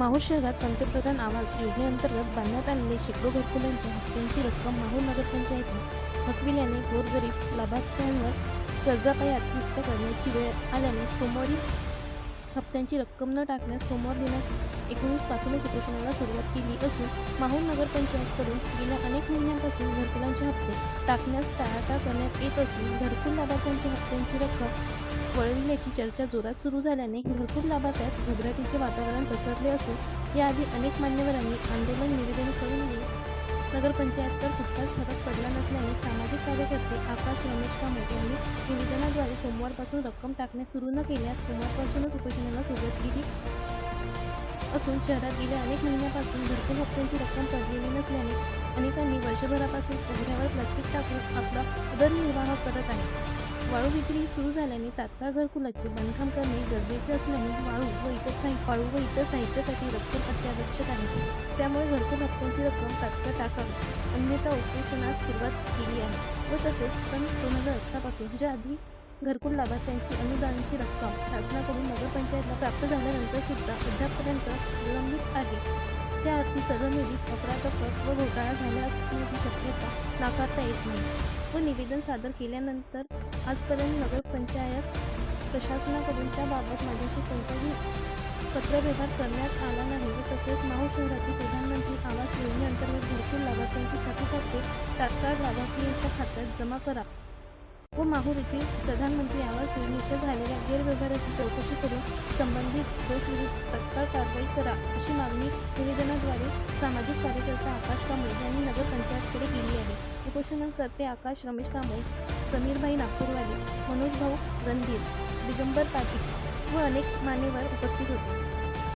माहूर शहरात पंतप्रधान आवास योजनेअंतर्गत बांधण्यात आलेले शेकडो घरकुलांच्या हप्त्यांची रक्कम माहूर नगरपंचायतने थकविल्याने गोरगरीब लाभार्थ्यांवर कर्जापायी आत्महत्या करण्याची वेळ आल्याने सोमवारी हप्त्यांची रक्कम न टाकण्यास सोमवार दिनांक एकोणीस पासूनच उपोषणाला सुरुवात केली असून माहूर नगरपंचायतकडून गेल्या अनेक महिन्यांपासून घरकुलांचे हप्ते टाकण्यास टाळाटाळ करण्यात येत असून घरकुल लाभार्थ्यांच्या हप्त्यांची रक्कम वळविण्याची चर्चा जोरात सुरू झाल्याने घरकुल लाभार्थ्यात घबराटीचे वातावरण पसरले असून याआधी अनेक मान्यवरांनी आंदोलन निवेदन करूनही नगरपंचायतवर कुठलाच फरक पडला नसल्याने सामाजिक कार्यकर्ते आकाश रमेश कामत यांनी निवेदनाद्वारे सोमवारपासून रक्कम टाकण्यास सुरू न केल्यास सोमवारपासूनच उपोषणाला सुरुवात केली. असून शहरात गेल्या अनेक महिन्यापासून घरकुल हप्त्यांची रक्कम पडलेली नसल्याने अनेकांनी वर्षभरापासून उघड्यावर प्लास्टिक टाकून आपला उदरनिर्वाह करत आहे. वाळू विक्री सुरू झाल्याने तात्काळ घरकुलाचे बांधकाम करणे गरजेचे असल्याने वाळू व इतर साहित्य वाळू व इतर साहित्यासाठी रक्कम अत्यावश्यक आहे. त्यामुळे घरकुल हप्त्यांची रक्कम तात्काळ टाकावी. अन्यथा उपोषणास सुरुवात केली आहे व तसेच सन दोन हजार अठरापासून ज्या आधी घरकुल लाभार्थ्यांची अनुदानाची रक्कम शासनाकडून नगरपंचायतला प्राप्त झाल्यानंतर सुद्धा अद्यापपर्यंत विलंबित आहे. त्या अर्थी सर्व निधीत अफरातफर व घोटाळा झाला असण्याची शक्यता नाकारता येत नाही. व निवेदन सादर केल्यानंतर आजपर्यंत नगरपंचायत प्रशासनाकडून त्याबाबत माझ्याशी कोणताही पत्रव्यवहार करण्यात आला नाही व तसेच माहू शहरातील प्रधानमंत्री आवास योजनेअंतर्गत घरकुल लाभार्थ्यांची खाती खाते तात्काळ लाभार्थींच्या खात्यात जमा करा. व माहूर येथील प्रधानमंत्री आवास योजनेच्या झालेल्या गैरव्यवहाराची चौकशी करून संबंधित दोषविरुद्ध तत्काळ कारवाई करा अशी मागणी निवेदनाद्वारे सामाजिक कार्यकर्ता आकाश कांबळे यांनी नगरपंचायतकडे केली आहे. उपोषणकर्ते आकाश रमेश कांबळे समीरभाई नागपूरवाले मनोज भाऊ रणधीर दिगंबर पाटील व अनेक मान्यवर उपस्थित होते.